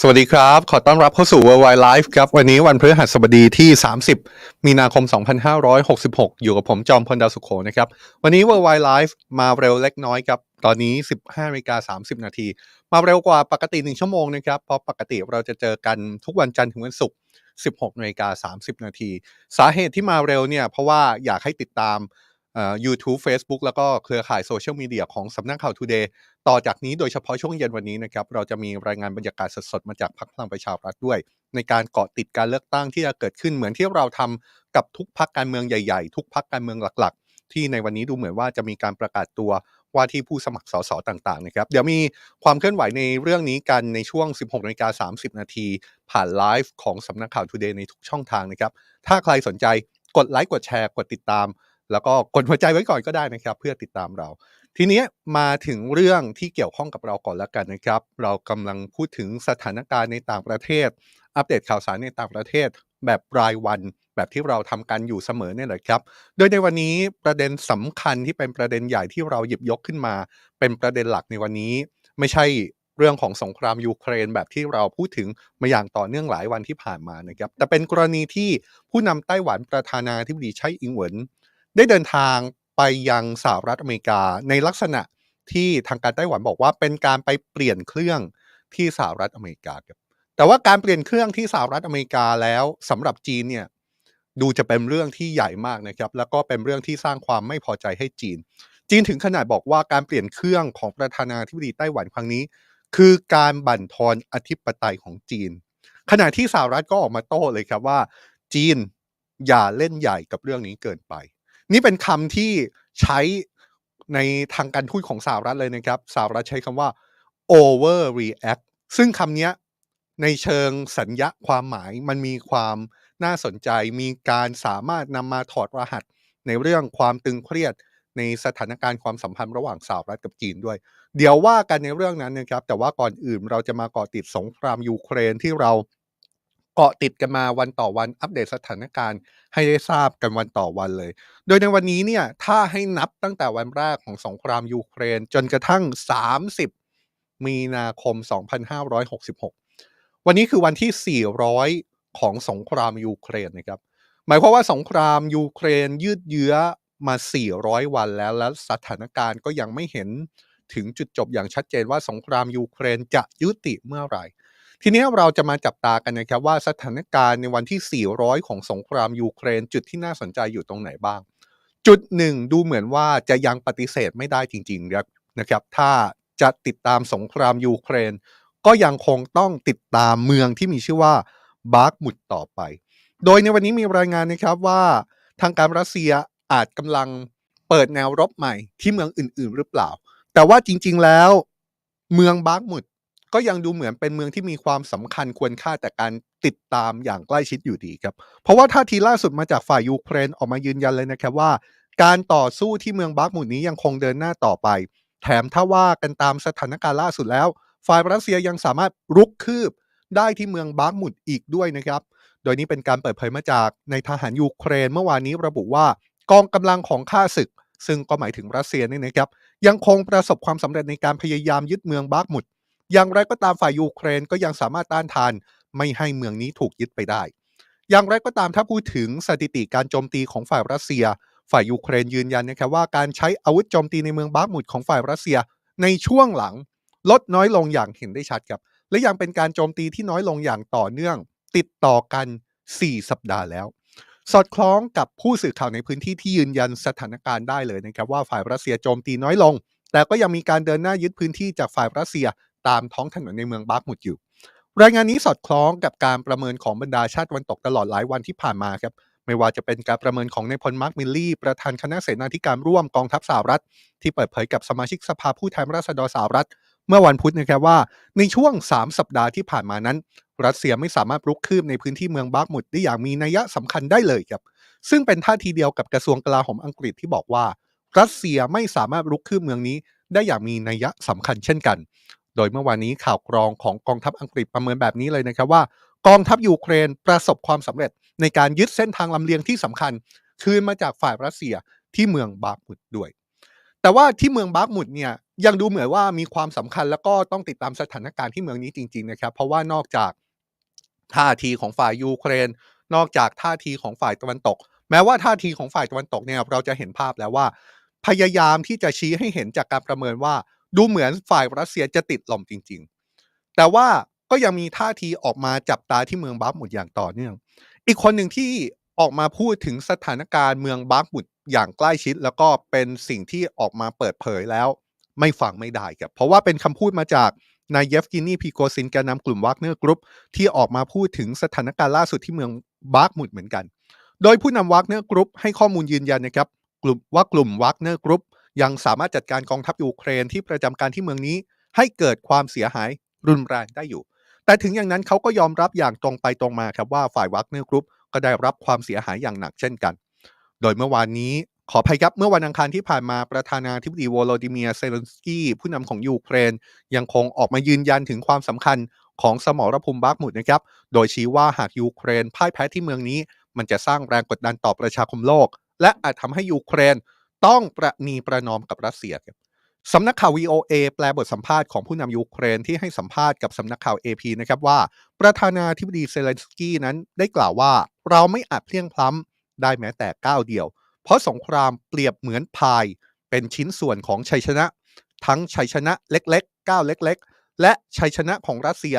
สวัสดีครับ ขอต้อนรับเข้าสู่ Worldwide Life ครับ วันนี้วันพฤหัสบดีที่ 30 มีนาคม 2566 อยู่กับผมจอมพลดาวสุขโขนะครับ วันนี้ Worldwide Life มาเร็วเล็กน้อยครับ ตอนนี้ 15นาฬิกา30 นาที มาเร็วกว่าปกติ 1 ชั่วโมงนะครับ เพราะปกติเราจะเจอกันทุกวันจันทร์ถึงวันศุกร์ 16นาฬิกา30 นาที สาเหตุที่มาเร็วเนี่ย เพราะว่าอยากให้ติดตาม เอ่อ YouTube Facebook แล้วก็เครือข่ายโซเชียลมีเดียของสำนักข่าว Today ต่อจากนี้โดยเฉพาะช่วงเย็นวันนี้นะครับ เราจะมีรายงานบรรยากาศสดๆ มาจากพรรคพลังประชารัฐด้วย ในการเกาะติดการเลือกตั้งที่จะเกิดขึ้นเหมือนที่เราทำกับทุกพรรคการเมืองใหญ่ๆ ทุกพรรคการเมืองหลักๆ ที่ในวันนี้ดูเหมือนว่าจะมีการประกาศตัวว่าที่ผู้สมัครสสต่างๆนะครับเดี๋ยวมีความเคลื่อนไหวในเรื่องนี้กันในช่วง 16นาฬิกา30 นาทีผ่านไลฟ์ของสำนักข่าว Today ในทุกช่องทางนะครับถ้าใครสนใจกดไลค์กดแชร์กดติดตาม แล้วก็กดหัวใจไว้ก่อนก็ได้นะครับ เพื่อติดตามเรา ทีนี้มาถึงเรื่องที่เกี่ยวข้องกับเราก่อนแล้วกันนะครับ เรากำลังพูดถึงสถานการณ์ในต่างประเทศ อัปเดตข่าวสารในต่างประเทศ แบบรายวันแบบที่เราทำกันอยู่เสมอเนี่ยแหละครับ โดยในวันนี้ประเด็นสำคัญที่เป็นประเด็นใหญ่ที่เราหยิบยกขึ้นมา เป็นประเด็นหลักในวันนี้ ไม่ใช่เรื่องของสงครามยูเครนแบบที่เราพูดถึงมาอย่างต่อเนื่องหลายวันที่ผ่านมานะครับ แต่เป็นกรณีที่ผู้นำไต้หวันประธานาธิบดีไช่อิงเหวิน ได้เดินทางไปยังสหรัฐอเมริกาในลักษณะที่ทางการไต้หวันบอกว่าเป็นการไปเปลี่ยนเครื่องที่สหรัฐอเมริกาครับแต่ว่าการเปลี่ยนเครื่องที่สหรัฐอเมริกาแล้วสำหรับจีนเนี่ยดูจะเป็นเรื่องที่ใหญ่มากนะครับ แล้วก็เป็นเรื่องที่สร้างความไม่พอใจให้จีน จีนถึงขนาดบอกว่าการเปลี่ยนเครื่องของประธานาธิบดีไต้หวันครั้งนี้ คือการบั่นทอนอธิปไตยของจีน ขณะที่สหรัฐก็ออกมาโต้เลยครับว่า จีนอย่าเล่นใหญ่กับเรื่องนี้เกินไป นี่เป็นคำที่ใช้ในทางการทูตของสหรัฐเลยนะครับสหรัฐใช้คำว่า overreact ซึ่งคำนี้ในเชิงสัญญาความหมายมันมีความน่าสนใจมีการสามารถนำมาถอดรหัสในเรื่องความตึงเครียดในสถานการณ์ความสัมพันธ์ระหว่างสหรัฐกับจีนด้วย เดี๋ยวว่ากันในเรื่องนั้นนะครับ แต่ว่าก่อนอื่นเราจะมากาะติดสงครามยูเครนที่เรา เกาะติดกันมาวันต่อวันอัปเดตสถานการณ์ให้ได้ทราบกันวันต่อวันเลย โดยในวันนี้เนี่ยถ้าให้นับตั้งแต่วันแรกของสงครามยูเครนจนกระทั่ง 30 มีนาคม 2566 วันนี้คือวันที่ 400 ของสงครามยูเครนนะครับ หมายความว่าสงครามยูเครนยืดเยื้อมา 400 วันแล้ว และสถานการณ์ก็ยังไม่เห็นถึงจุดจบอย่างชัดเจนว่าสงครามยูเครนจะยุติเมื่อไหร่ ทีนี้เราจะมาจับตากันนะครับว่าสถานการณ์ในวันที่ 400 ของสงครามยูเครน จุดที่น่าสนใจอยู่ตรงไหนบ้าง จุดหนึ่งดูเหมือนว่าจะยังปฏิเสธไม่ได้จริงๆครับนะครับ ถ้าจะติดตามสงครามยูเครน ก็ยังคงต้องติดตามเมืองที่มีชื่อว่าบาร์กมุดต่อไป โดยในวันนี้มีรายงานนะครับว่าทางการรัสเซียอาจกำลังเปิดแนวรบใหม่ที่เมืองอื่นๆ หรือเปล่า แต่ว่าจริงๆแล้ว เมืองบาร์กมุด ก็ยังดูเหมือนเป็นเมืองที่มีความสำคัญควรค่าแต่การติดตามอย่างใกล้ชิดอยู่ดีครับ เพราะว่าท่าทีล่าสุดมาจากฝ่ายยูเครนออกมายืนยันเลยนะครับว่า การต่อสู้ที่เมืองบาร์กมุดนี้ยังคงเดินหน้าต่อไป แถมถ้าว่ากันตามสถานการณ์ล่าสุดแล้ว ฝ่ายรัสเซียยังสามารถรุกคืบได้ที่เมืองบาร์กมุดอีกด้วยนะครับ โดยนี้เป็นการเปิดเผยมาจากในทหารยูเครนเมื่อวานนี้ระบุว่ากองกำลังของข้าศึก ซึ่งก็หมายถึงรัสเซียนี่นะครับยังคงประสบความสำเร็จในการพยายามยึดเมืองบาร์กมุด อย่างไรก็ตามฝ่ายยูเครนก็ยังสามารถต้านทาน ไม่ให้เมืองนี้ถูกยึดไปได้ อย่างไรก็ตามถ้าพูดถึงสถิติการโจมตีของฝ่ายรัสเซีย ฝ่ายยูเครนยืนยันนะครับว่าการใช้อาวุธโจมตีในเมืองบาร์มุดของฝ่ายรัสเซีย ในช่วงหลังลดน้อยลงอย่างเห็นได้ชัดครับ และยังเป็นการโจมตีที่น้อยลงอย่างต่อเนื่อง ติดต่อกัน 4 สัปดาห์แล้ว สอดคล้องกับผู้สื่อข่าวในพื้นที่ที่ยืนยันสถานการณ์ได้เลยนะครับว่าฝ่ายรัสเซียโจมตีน้อยลง แต่ก็ยังมีการเดินหน้ายึดพื้นที่จากฝ่ายรัสเซีย ตามท้องถนนในเมืองบาร์มุดอยู่ รายงานนี้สอดคล้องกับการประเมินของบรรดาชาติวันตกตลอดหลายวันที่ผ่านมาครับไม่ว่าจะเป็นการประเมินของนายพลมาร์คมิลลี่ ประธานคณะเสนาธิการร่วมกองทัพสหรัฐ ที่เปิดเผยกับสมาชิกสภาผู้แทนราษฎรสหรัฐ เมื่อวันพุธนะครับว่า ในช่วง 3 สัปดาห์ที่ผ่านมานั้น รัสเซียไม่สามารถรุกคืบในพื้นที่เมืองบาร์มุดได้อย่างมีนัยสำคัญได้เลยครับ ซึ่งเป็นท่าทีเดียวกับกระทรวงกลาโหมอังกฤษที่บอกว่า รัสเซียไม่สามารถรุกคืบเมืองนี้ได้อย่างมีนัยสำคัญเช่นกัน โดยเมื่อวานนี้ข่าวกรองของกองทัพอังกฤษประเมินแบบนี้เลยนะครับว่า กองทัพยูเครนประสบความสำเร็จในการยึดเส้นทางลำเลียงที่สำคัญ คืนมาจากฝ่ายรัสเซียที่เมืองบาร์กมุดด้วย แต่ว่าที่เมืองบาร์กมุดเนี่ยยังดูเหมือนว่ามีความสำคัญแล้วก็ต้องติดตามสถานการณ์ที่เมืองนี้จริง ๆ นะครับ เพราะว่านอกจากท่าทีของฝ่ายยูเครน นอกจากท่าทีของฝ่ายตะวันตก แม้ว่าท่าทีของฝ่ายตะวันตกเนี่ยเราจะเห็นภาพแล้วว่า พยายามที่จะชี้ให้เห็นจากการประเมินว่า ดูเหมือนฝ่ายรัสเซียจะติดหลอมจริง ๆ แต่ว่าก็ยังมีท่าทีออกมาจับตาที่เมืองบัฟมุดอย่างต่อเนื่อง อีกคนหนึ่งที่ออกมาพูดถึงสถานการณ์เมืองบัฟมุดอย่างใกล้ชิด แล้วก็เป็นสิ่งที่ออกมาเปิดเผยแล้ว ไม่ฟังไม่ได้ครับเพราะว่าเป็นคำพูดมาจากนายเยฟกินีพีโกซินแกนนำกลุ่มวากเนอร์กรุ๊ปที่ออกมาพูดถึงสถานการณ์ล่าสุดที่เมืองบาร์กมุดเหมือนกัน โดยผู้นำวากเนอร์กรุ๊ปให้ข้อมูลยืนยันนะครับกลุ่มว่ากลุ่มวากเนอร์กรุ๊ป ยังสามารถจัดการกองทัพยูเครนที่ประจำการที่เมืองนี้ ให้เกิดความเสียหายรุนแรงได้อยู่ แต่ถึงอย่างนั้นเขาก็ยอมรับอย่างตรงไปตรงมาครับว่าฝ่ายวากเนอร์กรุ๊ปก็ได้รับความเสียหายอย่างหนักเช่นกัน โดยเมื่อวานนี้ขออภัยครับเมื่อวันอังคารที่ผ่านมาประธานาธิบดีวโลดิเมียเซเลนสกี้ผู้นำของยูเครน ยังคงออกมายืนยันถึงความสำคัญของสมรภูมิบาร์กมุดนะครับ โดยชี้ว่าหากยูเครนพ่ายแพ้ที่เมืองนี้ มันจะสร้างแรงกดดันต่อประชาคมโลก และอาจทำให้ยูเครน ต้องประนีประนอมกับรัสเซียครับสำนักข่าว VOA แปลบทสัมภาษณ์ของผู้นำยูเครนที่ให้สัมภาษณ์กับสำนักข่าว AP นะครับว่า ประธานาธิบดีเซเลนสกี้นั้นได้กล่าวว่าเราไม่อาจเพลียงพล้ำได้แม้แต่ก้าวเดียว เพราะสงครามเปรียบเหมือนพาย เป็นชิ้นส่วนของชัยชนะ ทั้งชัยชนะเล็กๆก้าวเล็ก ๆ และชัยชนะของรัสเซีย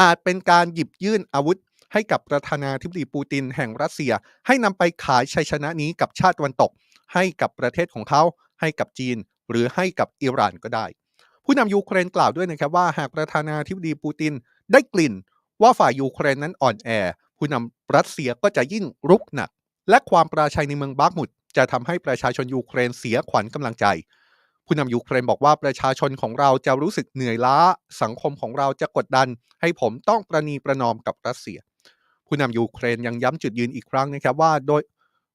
อาจเป็นการหยิบยื่นอาวุธ ให้กับประธานาธิบดีปูตินแห่งรัสเซีย ให้นำไปขายชัยชนะนี้กับชาติตะวันตก ให้กับประเทศของเขาให้กับจีน หรือให้กับอิหร่านก็ได้ ผู้นำยูเครนกล่าวด้วยนะครับว่าหากประธานาธิบดีปูตินได้กลิ่น ว่าฝ่ายยูเครนนั้นอ่อนแอ ผู้นำรัสเซียก็จะยิ่งรุกหนัก และความปราชัยในเมืองบากมุดจะทำให้ประชาชนยูเครนเสียขวัญกำลังใจ ผู้นำยูเครนบอกว่าประชาชนของเราจะรู้สึกเหนื่อยล้า สังคมของเราจะกดดัน ให้ผมต้องประนีประนอมกับรัสเซีย ผู้นำยูเครนยังย้ำจุดยืนอีกครั้งนะครับว่าโดย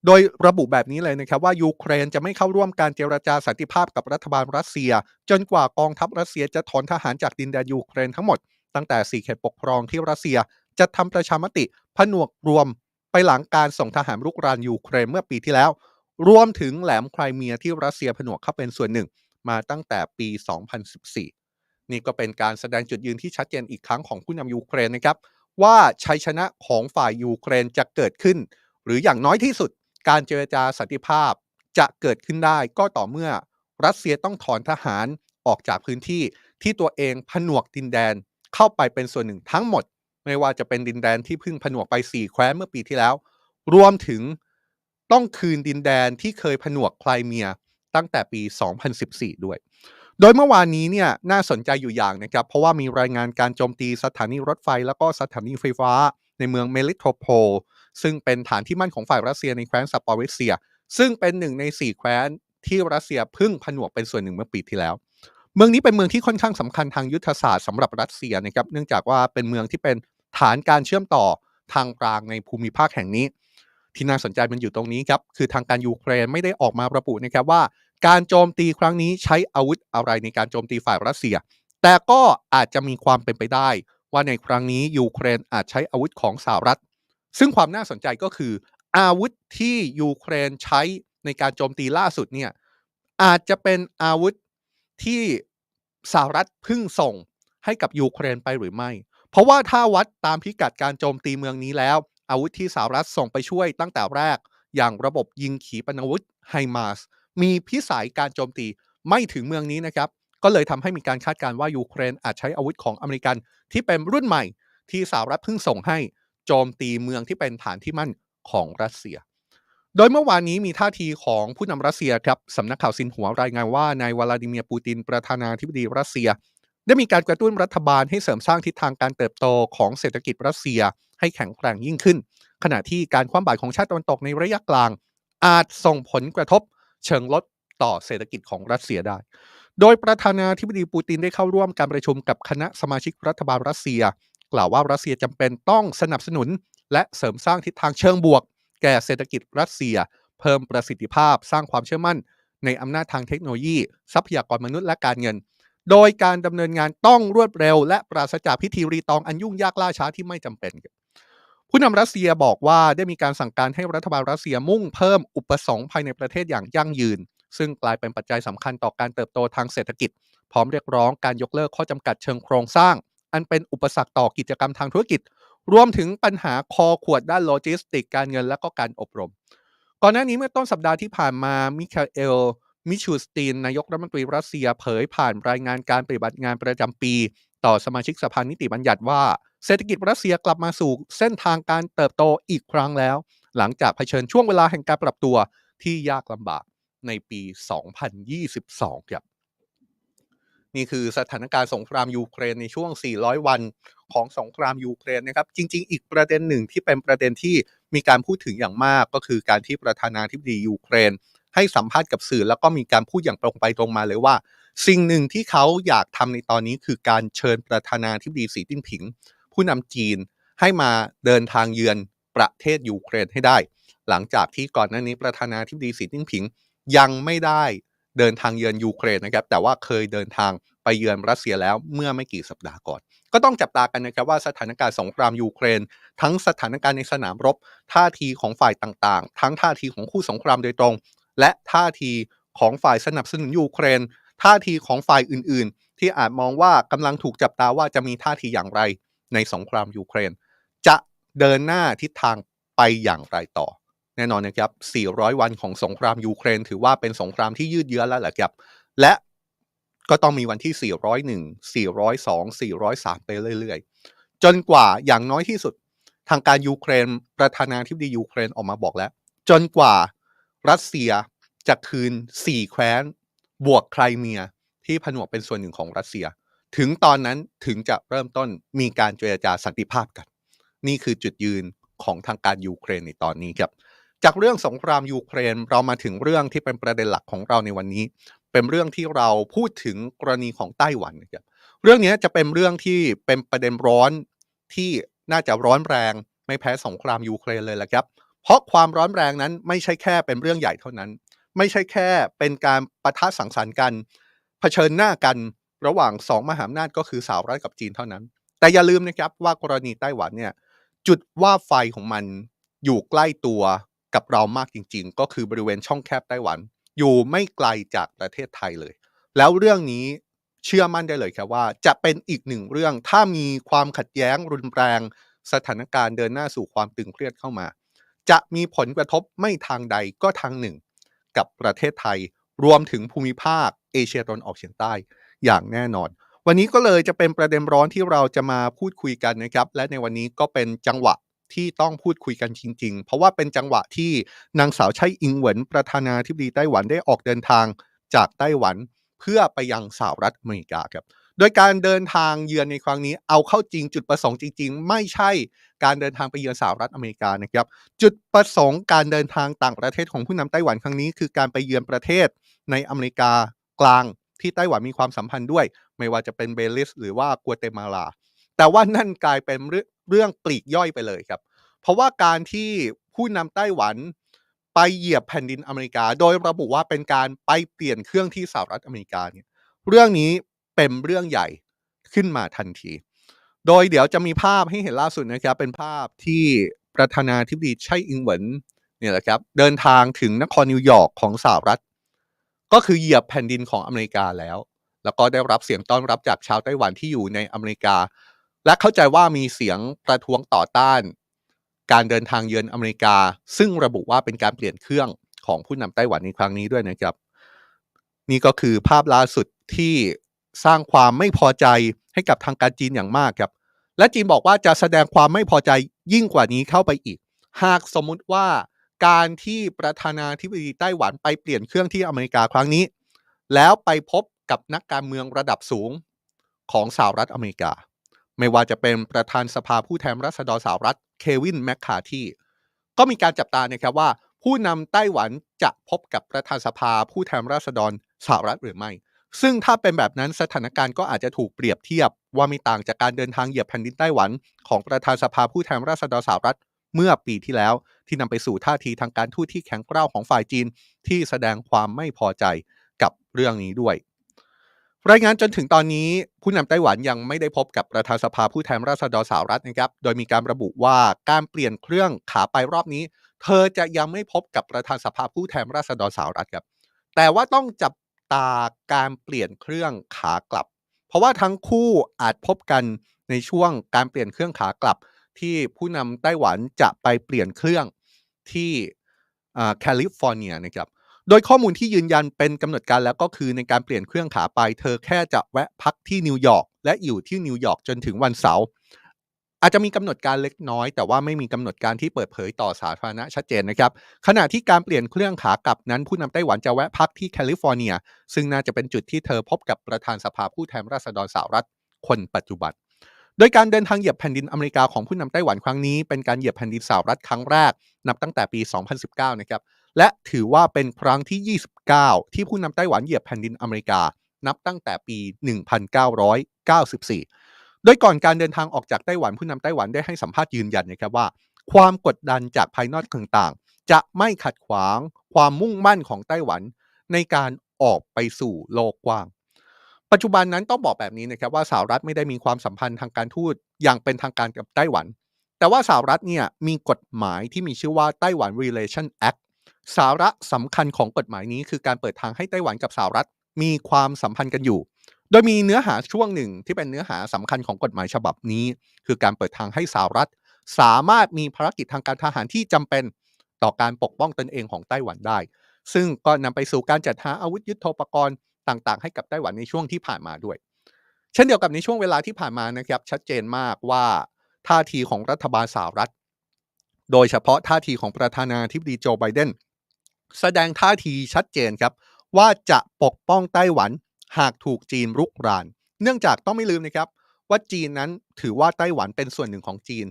โดยระบุแบบนี้เลยนะครับว่ายูเครนจะไม่เข้าร่วมการเจรจาสันติภาพกับรัฐบาลรัสเซีย จนกว่ากองทัพรัสเซียจะถอนทหารจากดินแดนยูเครนทั้งหมด ตั้งแต่สี่เขตปกครองที่รัสเซียจะทำประชามติผนวกรวมไปหลังการส่งทหารรุกรานยูเครนเมื่อปีที่แล้ว รวมถึงแหลมไครเมียที่รัสเซียผนวกเข้าเป็นส่วนหนึ่ง มาตั้งแต่ปี 2014 นี่ก็เป็นการแสดงจุดยืนที่ชัดเจนอีกครั้งของผู้นำยูเครนนะครับว่าชัยชนะของฝ่ายยูเครนจะเกิดขึ้น หรืออย่างน้อยที่สุด การเจรจาสันติภาพจะเกิดขึ้นได้ก็ต่อเมื่อรัสเซียต้องถอนทหารออกจากพื้นที่ที่ตัวเองผนวกดินแดนเข้าไปเป็นส่วนหนึ่งทั้งหมด ไม่ว่าจะเป็นดินแดนที่เพิ่งผนวกไป 4 แคว้นเมื่อปีที่แล้ว รวมถึงต้องคืนดินแดนที่เคยผนวกไครเมียตั้งแต่ปี 2014 ด้วย โดยเมื่อวานนี้เนี่ยน่าสนใจอยู่อย่างนะครับ เพราะว่ามีรายงานการโจมตีสถานีรถไฟ แล้วก็สถานีไฟฟ้าในเมืองเมลิโทโพล ซึ่งเป็นฐานที่มั่นของฝ่ายรัสเซียในแคว้นซัปอริเซีย ซึ่งเป็นหนึ่งใน4แคว้นที่รัสเซียพิ่งผนวกเป็นส่วนหนึ่งเมื่อปีที่แล้ว เมืองนี้เป็นเมืองที่ค่อนข้างสำคัญทางยุทธศาสตร์สำหรับรัสเซียนะครับ เนื่องจากว่าเป็นเมืองที่เป็นฐานการเชื่อมต่อทางกลางในภูมิภาคแห่งนี้ ที่น่าสนใจมันอยู่ตรงนี้ครับ คือทางการยูเครนไม่ได้ออกมาระบุนะครับว่า การโจมตีครั้งนี้ใช้อาวุธอะไรในการโจมตีฝ่ายรัสเซีย แต่ก็อาจจะมีความเป็นไปได้ ว่าในครั้งนี้ยูเครนอาจใช้อาวุธของสหรัฐ ซึ่งความน่าสนใจก็คือ อาวุธที่ยูเครนใช้ในการโจมตีล่าสุดเนี่ยอาจจะเป็นอาวุธที่สหรัฐเพิ่งส่งให้กับยูเครนไปหรือไม่ เพราะว่าถ้าวัดตามพิกัดการโจมตีเมืองนี้แล้ว อาวุธที่สหรัฐส่งไปช่วยตั้งแต่แรก อย่างระบบยิงขีปนาวุธไฮมาสมีพิสัยการโจมตีไม่ถึงเมืองนี้นะครับ ก็เลยทำให้มีการคาดการณ์ว่ายูเครนอาจใช้อาวุธของอเมริกันที่เป็นรุ่นใหม่ที่สหรัฐเพิ่งส่งให้ โจมตีเมืองที่เป็นฐานที่มั่นของรัสเซีย โดยเมื่อวานนี้มีท่าทีของผู้นำรัสเซียครับสำนักข่าวซินหัวรายงานว่านายวลาดิเมียร์ปูตินประธานาธิบดีรัสเซีย ได้มีการกระตุ้นรัฐบาลให้เสริมสร้างทิศทางการเติบโตของเศรษฐกิจรัสเซียให้แข็งแกร่งยิ่งขึ้น ขณะที่การคว่ำบาตรของชาติตะวันตกในระยะกลาง อาจส่งผลกระทบเชิงลดต่อเศรษฐกิจของรัสเซียได้ โดยประธานาธิบดีปูตินได้เข้าร่วมการประชุมกับคณะสมาชิกรัฐบาลรัสเซีย กล่าวว่ารัสเซียจำเป็นต้องสนับสนุน และเสริมสร้างทิศทางเชิงบวก แก่เศรษฐกิจรัสเซีย เพิ่มประสิทธิภาพสร้างความเชื่อมั่น ในอำนาจทางเทคโนโลยี ทรัพยากรมนุษย์และการเงิน โดยการดำเนินงานต้องรวดเร็ว และปราศจากพิธีรีตองอันยุ่งยากล่าช้าที่ไม่จำเป็น ผู้นำรัสเซียบอกว่าได้มีการสั่งการให้รัฐบาลรัสเซียมุ่งเพิ่มอุปสงค์ภายในประเทศอย่างยั่งยืน ซึ่งกลายเป็นปัจจัยสำคัญต่อการเติบโตทางเศรษฐกิจ พร้อมเรียกร้องการยกเลิกข้อจำกัดเชิงโครงสร้าง อันเป็นอุปสรรคต่อกิจกรรมทางธุรกิจ รวมถึงปัญหาคอขวดด้านโลจิสติก การเงินและก็การอบรม ก่อนหน้านี้เมื่อต้นสัปดาห์ที่ผ่านมามิคาเอลมิชูสตีนนายกรัฐมนตรีรัสเซียเผยผ่านรายงานการปฏิบัติงานประจำปี ต่อสมาชิกสภานิติบัญญัติว่า เศรษฐกิจรัสเซียกลับมาสู่เส้นทางการเติบโตอีกครั้งแล้ว หลังจากเผชิญช่วงเวลาแห่งการปรับตัวที่ยากลำบากในปี 2022 ครับ นี่คือสถานการณ์สงครามยูเครนในช่วง 400 วันของสงครามยูเครนนะครับ จริง ๆ อีกประเด็นหนึ่งที่เป็นประเด็นที่มีการพูดถึงอย่างมาก ก็คือการที่ประธานาธิบดียูเครน ให้สัมภาษณ์กับสื่อแล้วก็มีการพูดอย่างตรงไปตรงมาเลยว่า สิ่งหนึ่งที่เขาอยากทำในตอนนี้คือการเชิญประธานาธิบดีสีจิ้นผิง ผู้นำจีนให้มาเดินทางเยือนประเทศยูเครนให้ได้ หลังจากที่ก่อนหน้านี้ประธานาธิบดีสีจิ้นผิงยังไม่ได้ เดินทางเยือนยูเครนนะครับแต่ว่าเคยเดินทางไปเยือนรัสเซียแล้วเมื่อไม่กี่สัปดาห์ก่อน ก็ต้องจับตากันนะครับว่าสถานการณ์สงครามยูเครน ทั้งสถานการณ์ในสนามรบ ท่าทีของฝ่ายต่างๆ ทั้งท่าทีของคู่สงครามโดยตรง และท่าทีของฝ่ายสนับสนุนยูเครน ท่าทีของฝ่ายอื่นๆ ที่อาจมองว่ากำลังถูกจับตาว่าจะมีท่าทีอย่างไรในสงครามยูเครน จะเดินหน้าทิศทางไปอย่างไรต่อ แน่นอนนะครับ 400 วันของสงครามยูเครน ถือว่าเป็นสงครามที่ยืดเยื้อแล้วแหละครับ และก็ต้องมีวันที่ 401 402 403 ไปเรื่อยๆ จนกว่าอย่างน้อยที่สุดทางการยูเครน ประธานาธิบดียูเครนออกมาบอกแล้ว จนกว่ารัสเซียจะคืน 4 แคว้น บวกไครเมีย ที่ผนวกเป็นส่วนหนึ่งของรัสเซีย ถึงตอนนั้นถึงจะเริ่มต้นมีการเจรจาสันติภาพกัน นี่คือจุดยืนของทางการยูเครนในตอนนี้ครับ จากเรื่องสงครามยูเครนเรามาถึงเรื่องที่เป็นประเด็นหลักของเราในวันนี้ เป็นเรื่องที่เราพูดถึงกรณีของไต้หวันนะครับเรื่องนี้จะเป็นเรื่องที่เป็นประเด็นร้อนที่น่าจะร้อนแรง ไม่แพ้สงครามยูเครนเลยแหละครับ เพราะความร้อนแรงนั้นไม่ใช่แค่เป็นเรื่องใหญ่เท่านั้น ไม่ใช่แค่เป็นการปะทะสังสรรค์กันเผชิญหน้ากันระหว่างสองมหาอำนาจก็คือสหรัฐกับจีนเท่านั้น แต่อย่าลืมนะครับว่ากรณีไต้หวันเนี่ยจุดว่าไฟของมันอยู่ใกล้ตัว กับเรามากจริง ๆ ก็คือบริเวณช่องแคบไต้หวัน อยู่ไม่ไกลจากประเทศไทยเลย แล้วเรื่องนี้เชื่อมั่นได้เลยครับว่า จะเป็นอีกหนึ่งเรื่องถ้ามีความขัดแย้งรุนแรง สถานการณ์เดินหน้าสู่ความตึงเครียดเข้ามา จะมีผลกระทบไม่ทางใดก็ทางหนึ่ง กับประเทศไทย รวมถึงภูมิภาคเอเชียตะวันออกเฉียงใต้อย่างแน่นอนวันนี้ก็เลยจะเป็นประเด็นร้อนที่เราจะมาพูดคุยกันนะครับ และในวันนี้ก็เป็นจังหวะ ที่ต้องพูดคุยกันจริง ๆ เพราะว่าเป็นจังหวะที่นางสาวไช่อิงเหวินประธานาธิบดีไต้หวันได้ออกเดินทางจากไต้หวันเพื่อไปยังสหรัฐอเมริกาครับ โดยการเดินทางเยือนในครั้งนี้ เอาเข้าจริงจุดประสงค์จริง ๆ ไม่ใช่การเดินทางไปเยือนสหรัฐอเมริกานะครับ จุดประสงค์การเดินทางต่างประเทศของผู้นำไต้หวันครั้งนี้ คือการไปเยือนประเทศในอเมริกากลางที่ไต้หวันมีความสัมพันธ์ด้วย ไม่ว่าจะเป็นเบลิสหรือว่ากัวเตมาลา แต่ว่านั่นกลายเป็น เรื่องปลีกย่อยไปเลยครับ เพราะว่าการที่ผู้นำไต้หวันไปเหยียบแผ่นดินอเมริกา โดยระบุว่าเป็นการไปเปลี่ยนเครื่องที่สหรัฐอเมริกาเนี่ยเรื่องนี้เป็นเรื่องใหญ่ขึ้นมาทันที โดยเดี๋ยวจะมีภาพให้เห็นล่าสุดนะครับ เป็นภาพที่ประธานาธิบดีไช่อิงเหวินเนี่ยแหละครับเดินทางถึงนครนิวยอร์กของสหรัฐ ก็คือเหยียบแผ่นดินของอเมริกาแล้ว แล้วก็ได้รับเสียงต้อนรับจากชาวไต้หวันที่อยู่ในอเมริกา และเข้าใจว่ามีเสียงประท้วงต่อต้าน การเดินทางเยือนอเมริกา ซึ่งระบุว่าเป็นการเปลี่ยนเครื่องของผู้นำไต้หวันในครั้งนี้ด้วยนะครับ นี่ก็คือภาพล่าสุดที่สร้างความไม่พอใจให้กับทางการจีนอย่างมากครับ และจีนบอกว่าจะแสดงความไม่พอใจยิ่งกว่านี้เข้าไปอีก หากสมมุติว่าการที่ประธานาธิบดีไต้หวันไปเปลี่ยนเครื่องที่อเมริกาครั้งนี้ แล้วไปพบกับนักการเมืองระดับสูงของสหรัฐอเมริกา ไม่ว่าจะเป็นประธานสภาผู้แทนราษฎรสหรัฐเควินแมคคาที่ ก็มีการจับตานะครับว่า ผู้นำไต้หวันจะพบกับประธานสภาผู้แทนราษฎรสหรัฐหรือไม่ ซึ่งถ้าเป็นแบบนั้นสถานการณ์ก็อาจจะถูกเปรียบเทียบ ว่าไม่ต่างจากการเดินทางเหยียบแผ่นดินไต้หวันของประธานสภาผู้แทนราษฎรสหรัฐเมื่อปีที่แล้วที่นำไปสู่ท่าทีทางการทูตที่แข็งกร้าวของฝ่ายจีน ที่แสดงความไม่พอใจกับเรื่องนี้ด้วย รายงานจนถึงตอนนี้ผู้นำไต้หวันยังไม่ได้พบกับประธานสภาผู้แทนราษฎรสหรัฐนะครับ โดยมีการระบุว่าการเปลี่ยนเครื่องขาไปรอบนี้ เธอจะยังไม่พบกับประธานสภาผู้แทนราษฎรสหรัฐครับ แต่ว่าต้องจับตาการเปลี่ยนเครื่องขากลับ เพราะว่าทั้งคู่อาจพบกันในช่วงการเปลี่ยนเครื่องขากลับ ที่ผู้นำไต้หวันจะไปเปลี่ยนเครื่องที่แคลิฟอร์เนียนะครับ โดยข้อมูลที่ยืนยันเป็นกำหนดการแล้วก็คือในการเปลี่ยนเครื่องขาไป เธอแค่จะแวะพักที่นิวยอร์กและอยู่ที่นิวยอร์กจนถึงวันเสาร์อาจจะมีกำหนดการเล็กน้อย แต่ว่าไม่มีกำหนดการที่เปิดเผยต่อสาธารณะชัดเจนนะครับ ขณะที่การเปลี่ยนเครื่องขากลับนั้น ผู้นำไต้หวันจะแวะพักที่แคลิฟอร์เนีย ซึ่งน่าจะเป็นจุดที่เธอพบกับประธานสภาผู้แทนราษฎรสหรัฐคนปัจจุบัน โดยการเดินทางเหยียบแผ่นดินอเมริกาของผู้นำไต้หวันครั้งนี้ เป็นการเหยียบแผ่นดินสหรัฐครั้งแรกนับตั้งแต่ปี 2019 นะครับ และถือว่าเป็นครั้งที่ 29 ที่ผู้นำไต้หวันเหยียบแผ่นดินอเมริกา นับตั้งแต่ปี 1994 โดยก่อนการเดินทางออกจากไต้หวันผู้นำไต้หวันได้ให้สัมภาษณ์ยืนยันนะครับว่า ความกดดันจากภายนอกต่างๆ จะไม่ขัดขวางความมุ่งมั่นของไต้หวันในการออกไปสู่โลกกว้าง ปัจจุบันนั้นต้องบอกแบบนี้นะครับว่าสหรัฐไม่ได้มีความสัมพันธ์ทางการทูตอย่างเป็นทางการกับไต้หวัน แต่ว่าสหรัฐเนี่ยมีกฎหมายที่มีชื่อว่าไต้หวัน Relation Act สาระสำคัญของกฎหมายนี้ คือการเปิดทางให้ไต้หวันกับสหรัฐ มีความสัมพันธ์กันอยู่ โดยมีเนื้อหาช่วงหนึ่งที่เป็นเนื้อหาสำคัญของกฎหมายฉบับนี้ คือการเปิดทางให้สหรัฐ สามารถมีภารกิจทางการทหารที่จำเป็นต่อการปกป้องตนเองของไต้หวันได้ ซึ่งก็นำไปสู่การจัดหาอาวุธยุโทโธปกรณ์ต่างๆ ให้กับไต้หวันในช่วงที่ผ่านมาด้วย เช่นเดียวกับในช่วงเวลาที่ผ่านมานะครับ ชัดเจนมากว่าท่าทีของรัฐบาลสหรัฐ โดยเฉพาะท่าทีของประธานาธิบดีโจไบเดน แสดงท่าทีชัดเจนครับ ว่าจะปกป้องไต้หวันหากถูกจีนรุกราน เนื่องจากต้องไม่ลืมนะครับว่าจีนนั้นถือว่าไต้หวันเป็นส่วนหนึ่งของจีน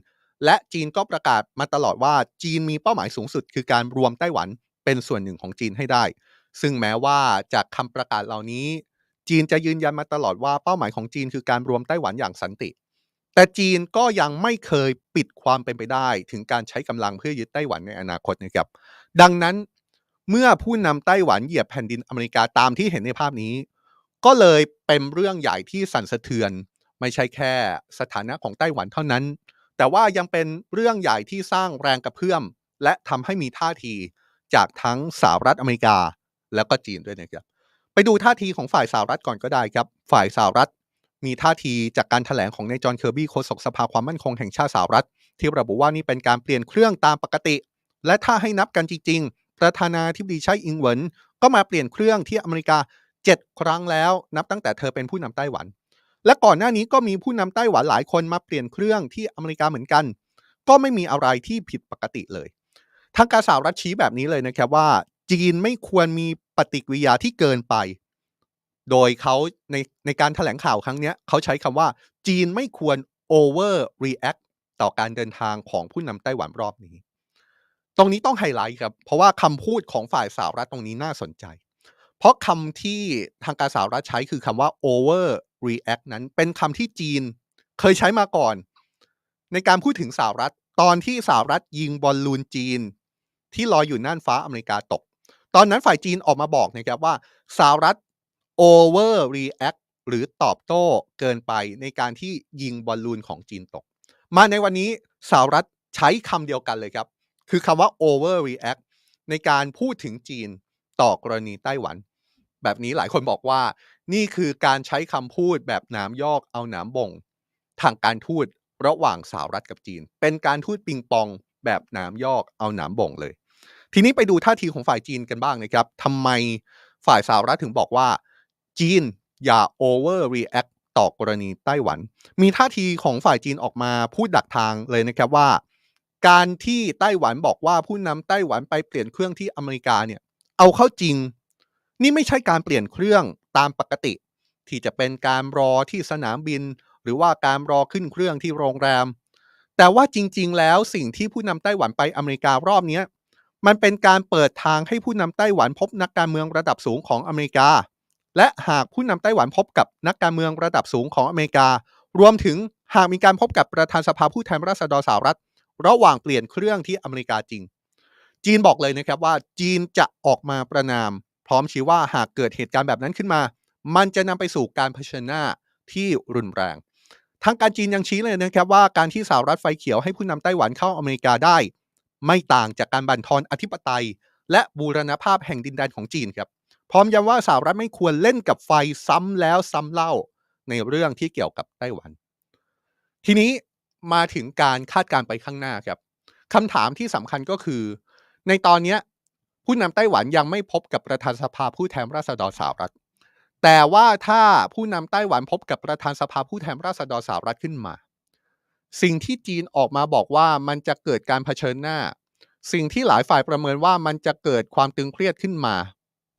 และจีนก็ประกาศมาตลอดว่าจีนมีเป้าหมายสูงสุด คือการรวมไต้หวันเป็นส่วนหนึ่งของจีนให้ได้ ซึ่งแม้ว่าจากคำประกาศเหล่านี้ จีนจะยืนยันมาตลอดว่าเป้าหมายของจีนคือการรวมไต้หวันอย่างสันติ แต่จีนก็ยังไม่เคยปิดความเป็นไปได้ ถึงการใช้กำลังเพื่อยึดไต้หวันในอนาคตนะครับ ดังนั้น เมื่อผู้นำไต้หวันเหยียบแผ่นดินอเมริกาตามที่เห็นในภาพนี้ ก็เลยเป็นเรื่องใหญ่ที่สั่นสะเทือน ไม่ใช่แค่สถานะของไต้หวันเท่านั้น แต่ว่ายังเป็นเรื่องใหญ่ที่สร้างแรงกระเพื่อม และทำให้มีท่าทีจากทั้งสหรัฐอเมริกาแล้วก็จีนด้วยนะครับ ไปดูท่าทีของฝ่ายสหรัฐก่อนก็ได้ครับ ฝ่ายสหรัฐมีท่าทีจากการถแถลงของนายจอห์นเคอร์บี้โฆษกสภาความมั่นคงแห่งชาติสหรัฐ ที่ระบุว่านี่เป็นการเปลี่ยนเครื่องตามปกติ และถ้าให้นับกันจริงๆ ประธานาธิบดีไช่อิงเหวินก็มาเปลี่ยนเครื่องที่อเมริกา 7 ครั้งแล้ว นับตั้งแต่เธอเป็นผู้นำไต้หวัน และก่อนหน้านี้ก็มีผู้นำไต้หวันหลายคนมาเปลี่ยนเครื่องที่อเมริกาเหมือนกัน ก็ไม่มีอะไรที่ผิดปกติเลย ทางการสหรัฐชี้แบบนี้เลยนะครับว่า จีนไม่ควรมีปฏิกิริยาที่เกินไป โดยเขาในในการถแถลงข่าวครั้งนี้เขาใช้คำว่า จีนไม่ควร over react ต่อการเดินทางของผู้นำไต้หวันรอบนี้ ตรงนี้ต้องไฮไลท์ครับ เพราะว่าคำพูดของฝ่ายสหรัฐตรงนี้น่าสนใจ เพราะคำที่ทางการสหรัฐใช้คือคำว่า over react นั้นเป็นคำที่จีนเคยใช้มาก่อน ในการพูดถึงสหรัฐ ตอนที่สหรัฐยิงบอลลูนจีน ที่ลอยอยู่น่านฟ้าอเมริกาตก ตอนนั้นฝ่ายจีนออกมาบอกนะครับว่าสหรัฐ over react หรือตอบโต้เกินไปในการที่ยิงบอลลูนของจีนตก มาในวันนี้สหรัฐใช้คำเดียวกันเลยครับ คือคำว่า over react ในการพูดถึงจีนต่อกรณีไต้หวัน แบบนี้หลายคนบอกว่า นี่คือการใช้คำพูดแบบนามยอกเอาหนามบ่ง ทางการทูตระหว่างสหรัฐกับจีน เป็นการทูตปิงปองแบบนามยอกเอาหนามบ่งเลย ทีนี้ไปดูท่าทีของฝ่ายจีนกันบ้างนะครับทำไมฝ่ายสหรัฐถึงบอกว่า จีนอย่า over react ต่อกรณีไต้หวัน มีท่าทีของฝ่ายจีนออกมาพูดดักทางเลยนะครับว่า การที่ไต้หวันบอกว่าผู้นำไต้หวันไปเปลี่ยนเครื่องที่อเมริกาเนี่ย เอาเข้าจริง นี่ไม่ใช่การเปลี่ยนเครื่องตามปกติ ที่จะเป็นการรอที่สนามบิน หรือว่าการรอขึ้นเครื่องที่โรงแรม แต่ว่าจริง ๆ แล้วสิ่งที่ผู้นำไต้หวันไปอเมริการอบนี้มันเป็นการเปิดทางให้ผู้นำไต้หวันพบนักการเมืองระดับสูงของอเมริกา และหากผู้นำไต้หวันพบกับนักการเมืองระดับสูงของอเมริกา รวมถึงหากมีการพบกับประธานสภาผู้แทนราษฎรสหรัฐ ระหว่างเปลี่ยนเครื่องที่อเมริกาจริง จีนบอกเลยนะครับว่าจีนจะออกมาประนาม พร้อมชี้ว่าหากเกิดเหตุการณ์แบบนั้นขึ้นมา มันจะนำไปสู่การเผชิญหน้าที่รุนแรง ทางการจีนยังชี้เลยนะครับว่าการที่สหรัฐไฟเขียวให้ผู้นำไต้หวันเข้าอเมริกาได้ ไม่ต่างจากการบั่นทอนอธิปไตย และบูรณภาพแห่งดินแดนของจีนครับพร้อมย้ำว่าสหรัฐไม่ควรเล่นกับไฟซ้ำแล้วซ้ำเล่าในเรื่องที่เกี่ยวกับไต้หวัน ทีนี้ มาถึงการคาดการไปข้างหน้าครับคำถามที่สำคัญก็คือ ในตอนนี้ผู้นำไต้หวันยังไม่พบกับประธานสภาผู้แทนราษฎรสหรัฐ แต่ว่าถ้าผู้นำไต้หวันพบกับประธานสภาผู้แทนราษฎรสหรัฐขึ้นมา สิ่งที่จีนออกมาบอกว่ามันจะเกิดการเผชิญหน้า สิ่งที่หลายฝ่ายประเมินว่ามันจะเกิดความตึงเครียดขึ้นมา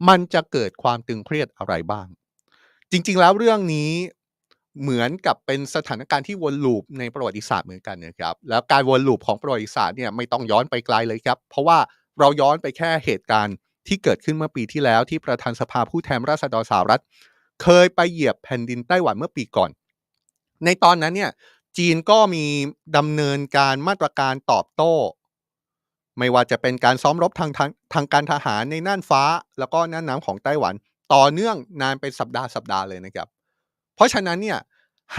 มันจะเกิดความตึงเครียดอะไรบ้าง จริงๆ แล้วเรื่องนี้ เหมือนกับเป็นสถานการณ์ที่วนลูปในประวัติศาสตร์เหมือนกันนะครับ แล้วการวนลูปของประวัติศาสตร์เนี่ยไม่ต้องย้อนไปไกลเลยครับ เพราะว่าเราย้อนไปแค่เหตุการณ์ที่เกิดขึ้นเมื่อปีที่แล้วที่ประธานสภาผู้แทนราษฎรสหรัฐ เคยไปเหยียบแผ่นดินไต้หวันเมื่อปีก่อน ในตอนนั้นเนี่ยจีนก็มีดำเนินการมาตรการตอบโต้ ไม่ว่าจะเป็นการซ้อมรบทางทางทางการทหารในน่านฟ้า แล้วก็น่านน้ำของไต้หวัน ต่อเนื่องนานเป็นสัปดาห์สัปดาห์เลยนะครับ เพราะฉะนั้นเนี่ย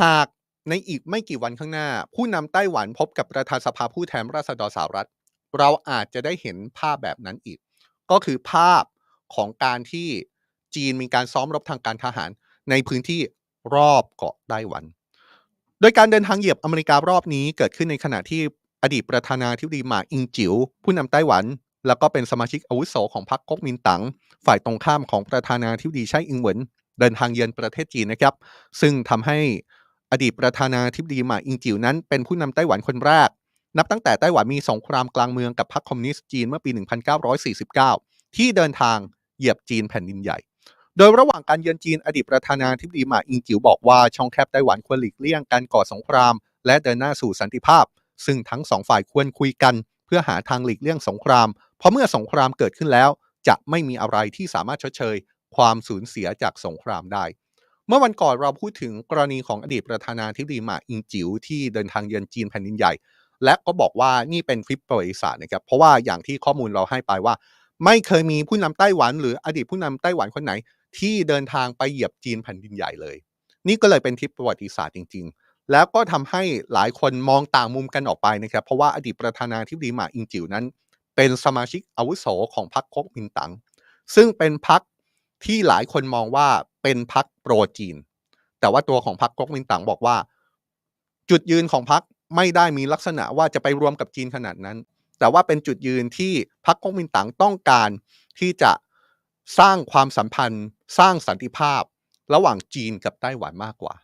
หากในอีกไม่กี่วันข้างหน้า ผู้นำไต้หวันพบกับประธานสภาผู้แทนราษฎรสหรัฐ เราอาจจะได้เห็นภาพแบบนั้นอีก ก็คือภาพของการที่จีนมีการซ้อมรบทางการทหารในพื้นที่รอบเกาะไต้หวัน โดยการเดินทางเหยียบอเมริการอบนี้เกิดขึ้นในขณะที่อดีตประธานาธิบดีหมาอิงจิ๋วผู้นำไต้หวัน แล้วก็เป็นสมาชิกอาวุโสของพรรคก๊กมินตั๋งฝ่ายตรงข้ามของประธานาธิบดีไช่อิงเหวิน เดินทางเยือนประเทศจีนนะครับ ซึ่งทำให้อดีตประธานาธิบดีหมาอิงจิ๋วนั้น เป็นผู้นำไต้หวันคนแรก นับตั้งแต่ไต้หวันมีสงครามกลางเมืองกับพรรคคอมมิวนิสต์จีนเมื่อปี 1949 ที่เดินทางเหยียบจีนแผ่นดินใหญ่ โดยระหว่างการเยือนจีนอดีตประธานาธิบดีหมาอิงจิ๋วบอกว่าช่องแคบไต้หวันควรหลีกเลี่ยงการก่อสงคราม และเดินหน้าสู่สันติภาพ ซึ่งทั้งสองฝ่ายควรคุยกัน เพื่อหาทางหลีกเลี่ยงสงคราม เพราะเมื่อสงครามเกิดขึ้นแล้ว จะไม่มีอะไรที่สามารถชดเชย ความสูญเสียจากสงครามได้ เมื่อวันก่อนเราพูดถึงกรณีของอดีตประธานาธิบดีหมาอิงจิ๋วที่เดินทางเยือนจีนแผ่นดินใหญ่ และก็บอกว่านี่เป็นคลิปประวัติศาสตร์นะครับ เพราะว่าอย่างที่ข้อมูลเราให้ไปว่า ไม่เคยมีผู้นำไต้หวัน หรืออดีตผู้นำไต้หวันคนไหน ที่เดินทางไปเหยียบจีนแผ่นดินใหญ่เลย นี่ก็เลยเป็นทริปประวัติศาสตร์จริง ๆแล้วก็ทำให้หลายคนมองต่างมุมกันออกไปนะครับ เพราะว่าอดีตประธานาธิบดีหมาอิงจิ๋วนั้น เป็นสมาชิกอาวุโสของพรรคก๊กมินตั๋งซึ่งเป็นพรรค ที่หลายคนมองว่าเป็นพรรคโปรจีน แต่ว่าตัวของพรรคก๊กมินตั๋งบอกว่า จุดยืนของพรรคไม่ได้มีลักษณะว่าจะไปรวมกับจีนขนาดนั้น แต่ว่าเป็นจุดยืนที่พรรคก๊กมินตั๋งต้องการที่จะสร้างความสัมพันธ์ สร้างสันติภาพ ระหว่างจีนกับไต้หวันมากกว่า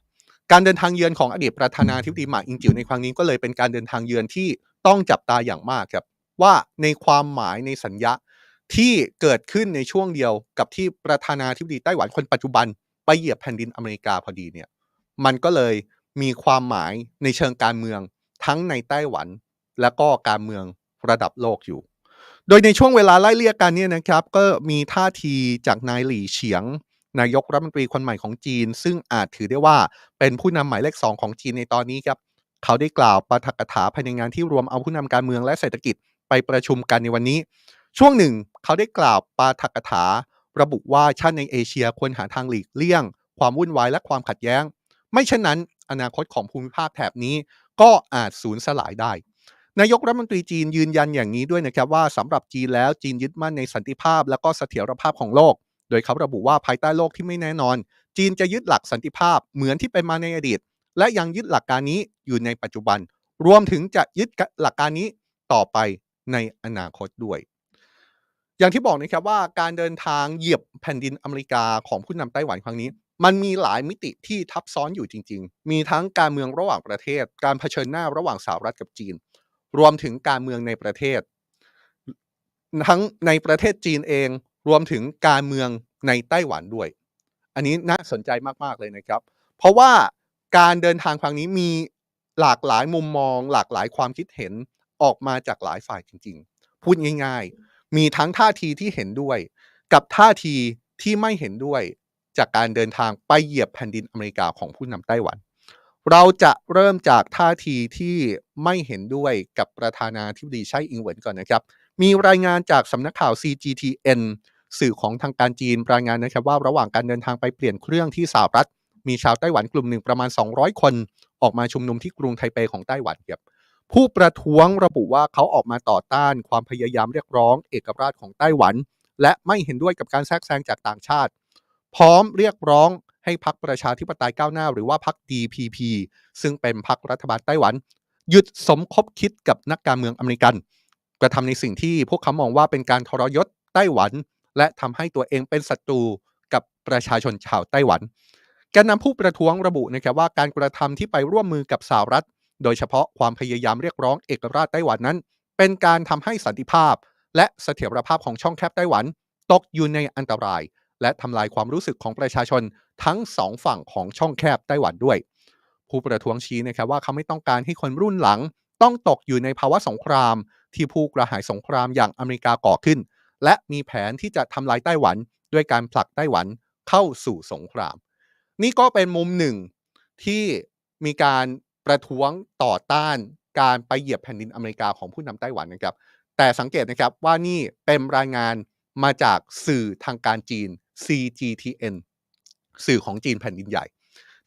การเดินทางเยือนของอดีตประธานาธิบดีหมาอิงจิ๋วในครั้งนี้ก็เลยเป็นการเดินทางเยือนที่ต้องจับตาอย่างมากครับว่าในความหมายในสัญญา ที่เกิดขึ้นในช่วงเดียวกับที่ประธานาธิบดีไต้หวันคนปัจจุบัน ไปเหยียบแผ่นดินอเมริกาพอดีเนี่ยมันก็เลยมีความหมายในเชิงการเมืองทั้งในไต้หวัน และก็การเมืองระดับโลกอยู่ โดยในช่วงเวลาไล่เลี่ยกันเนี่ยนะครับ ก็มีท่าทีจากนายหลี่เฉียง นายกรัฐมนตรีคนใหม่ของจีน ซึ่งอาจถือได้ว่าเป็นผู้นำหมายเลขสองของจีนในตอนนี้ครับ เขาได้กล่าวปาฐกถาภายในงานที่รวมเอาผู้นำการเมืองและเศรษฐกิจไปประชุมกันในวันนี้ ช่วงหนึ่งเขาได้กล่าวปาฐกถา ระบุว่าชาติในเอเชียควรหาทางหลีกเลี่ยง ความวุ่นวายและความขัดแย้ง ไม่เช่นนั้น อนาคตของภูมิภาคแถบนี้ก็อาจสูญสลายได้ นายกรัฐมนตรีจีนยืนยันอย่างนี้ด้วยนะครับว่าสำหรับจีนแล้วจีนยึดมั่นในสันติภาพ และก็เสถียรภาพของโลก โดยเขาระบุว่าภายใต้โลกที่ไม่แน่นอน จีนจะยึดหลักสันติภาพเหมือนที่เป็นมาในอดีต และยังยึดหลักการนี้อยู่ในปัจจุบัน รวมถึงจะยึดหลักการนี้ต่อไปในอนาคตด้วย อย่างที่บอกนะครับว่าการเดินทางเหยียบแผ่นดินอเมริกาของผู้นำไต้หวันครั้งนี้ มันมีหลายมิติที่ทับซ้อนอยู่จริง ๆ มีทั้งการเมืองระหว่างประเทศ การเผชิญหน้าระหว่างสหรัฐกับจีน รวมถึงการเมืองในประเทศ ทั้งในประเทศจีนเอง รวมถึงการเมืองในไต้หวันด้วย อันนี้น่าสนใจมากๆเลยนะครับ เพราะว่าการเดินทางครั้งนี้มีหลากหลายมุมมอง หลากหลายความคิดเห็นออกมาจากหลายฝ่ายจริง ๆ พูดง่าย ๆ มีทั้งท่าทีที่เห็นด้วย กับท่าทีที่ไม่เห็นด้วยจากการเดินทางไปเหยียบแผ่นดินอเมริกาของผู้นำไต้หวัน เราจะเริ่มจากท่าทีที่ไม่เห็นด้วยกับประธานาธิบดีไช่อิงเหวินก่อนนะครับ มีรายงานจากสำนักข่าว CGTN สื่อของทางการจีนรายงานนะครับว่าระหว่างการเดินทางไปเปลี่ยนเครื่องที่สหรัฐ มีชาวไต้หวันกลุ่มหนึ่งประมาณ 200 คน ออกมาชุมนุมที่กรุงไทเปของไต้หวันครับ ผู้ประท้วงระบุว่าเขาออกมาต่อต้านความพยายามเรียกร้องเอกราชของไต้หวัน และไม่เห็นด้วยกับการแทรกแซงจากต่างชาติ พร้อมเรียกร้องให้พรรคประชาธิปไตยก้าวหน้า หรือว่าพรรค DPP ซึ่งเป็นพรรครัฐบาลไต้หวัน หยุดสมคบคิดกับนักการเมืองอเมริกัน กระทำในสิ่งที่พวกเขามองว่าเป็นการทรยศไต้หวัน และทำให้ตัวเองเป็นศัตรูกับประชาชนชาวไต้หวันแกนนำผู้ประท้วงระบุนะครับว่าการกระทำที่ไปร่วมมือกับสหรัฐ โดยเฉพาะความพยายามเรียกร้องเอกราชไต้หวันนั้น เป็นการทำให้สันติภาพ และเสถียรภาพของช่องแคบไต้หวัน ตกอยู่ในอันตราย และทำลายความรู้สึกของประชาชนทั้งสองฝั่งของช่องแคบไต้หวันด้วย ผู้ประท้วงชี้นะครับว่าเขาไม่ต้องการให้คนรุ่นหลัง ต้องตกอยู่ในภาวะสงคราม ที่ผู้กระหายสงครามอย่างอเมริกาก่อขึ้น และมีแผนที่จะทำลายไต้หวัน ด้วยการผลักไต้หวันเข้าสู่สงคราม นี่ก็เป็นมุมหนึ่งที่มีการ ประท้วงต่อต้านการไปเหยียบแผ่นดินอเมริกาของผู้นำไต้หวันนะครับ แต่สังเกตนะครับว่านี่เป็นรายงานมาจากสื่อทางการจีน CGTN สื่อของจีนแผ่นดินใหญ่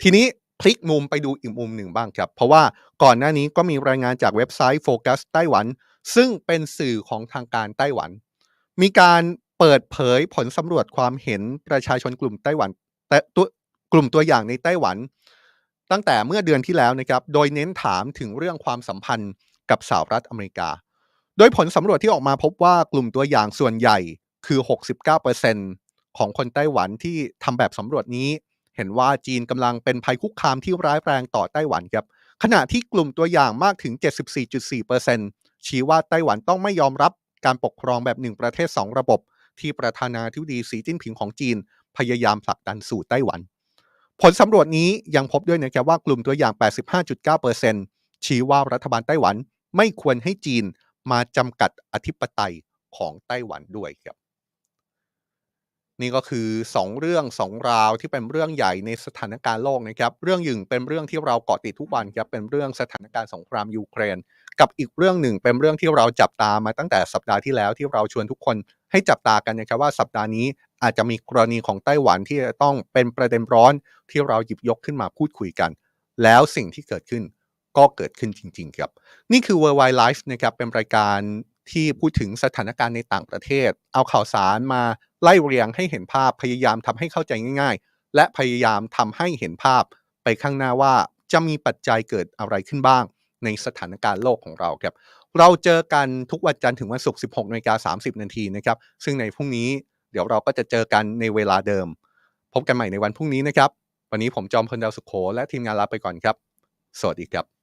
ทีนี้พลิกมุมไปดูอีกมุมหนึ่งบ้างครับ เพราะว่าก่อนหน้านี้ก็มีรายงานจากเว็บไซต์โฟกัสไต้หวัน ซึ่งเป็นสื่อของทางการไต้หวัน มีการเปิดเผยผลสำรวจความเห็นประชาชนกลุ่มไต้หวันแต่ตัวกลุ่มตัวอย่างในไต้หวัน ตั้งแต่เมื่อเดือนที่แล้วนะครับ โดยเน้นถามถึงเรื่องความสัมพันธ์กับสหรัฐอเมริกา โดยผลสำรวจที่ออกมาพบว่ากลุ่มตัวอย่างส่วนใหญ่คือ 69%ของคนไต้หวันที่ทำแบบสำรวจนี้ เห็นว่าจีนกำลังเป็นภัยคุกคามที่ร้ายแรงต่อไต้หวันครับ ขณะที่กลุ่มตัวอย่างมากถึง 74.4%ชี้ว่าไต้หวันต้องไม่ยอมรับการปกครองแบบหนึ่งประเทศ 2 ระบบ ที่ประธานาธิบดีสีจิ้นผิงของจีน พยายามผลักดันสู่ไต้หวัน ผลสำรวจนี้ยังพบด้วยนะครับว่ากลุ่มตัวอย่าง 85.9%ชี้ว่ารัฐบาลไต้หวันไม่ควรให้จีนมาจำกัดอธิปไตยของไต้หวันด้วยครับ นี่ก็คือ 2 เรื่อง 2 ราวที่เป็นเรื่องใหญ่ในสถานการณ์โลกนะครับ เรื่องหนึ่งเป็นเรื่องที่เราเกาะติดทุกวันครับเป็นเรื่องสถานการณ์สงครามยูเครน กับอีกเรื่องหนึ่งเป็นเรื่องที่เราจับตามาตั้งแต่สัปดาห์ที่แล้วที่เราชวนทุกคนให้จับตากันนะครับว่าสัปดาห์นี้ อาจจะมีกรณีของไต้หวันที่จะต้องเป็นประเด็นร้อนที่เราหยิบยกขึ้นมาพูดคุยกัน แล้วสิ่งที่เกิดขึ้นก็เกิดขึ้นจริง ๆ ครับ นี่คือ Worldwide Life นะครับเป็นรายการที่พูดถึงสถานการณ์ในต่างประเทศ เอาข่าวสารมาไล่เรียงให้เห็นภาพพยายามทำให้เข้าใจง่าย ๆ และพยายามทำให้เห็นภาพไปข้างหน้าว่าจะมีปัจจัยเกิดอะไรขึ้นบ้าง ในสถานการณ์โลกของเราครับ เราเจอกันทุกวันจันทร์ถึงวันศุกร์ 16นาฬิกา30 นาทีนะครับ ซึ่งในพรุ่งนี้ เดี๋ยวเราก็จะเจอกันในเวลาเดิม พบกันใหม่ในวันพรุ่งนี้นะครับ วันนี้ผมจอมพลดาวสุขโขและทีมงานลาไปก่อนครับ สวัสดีครับ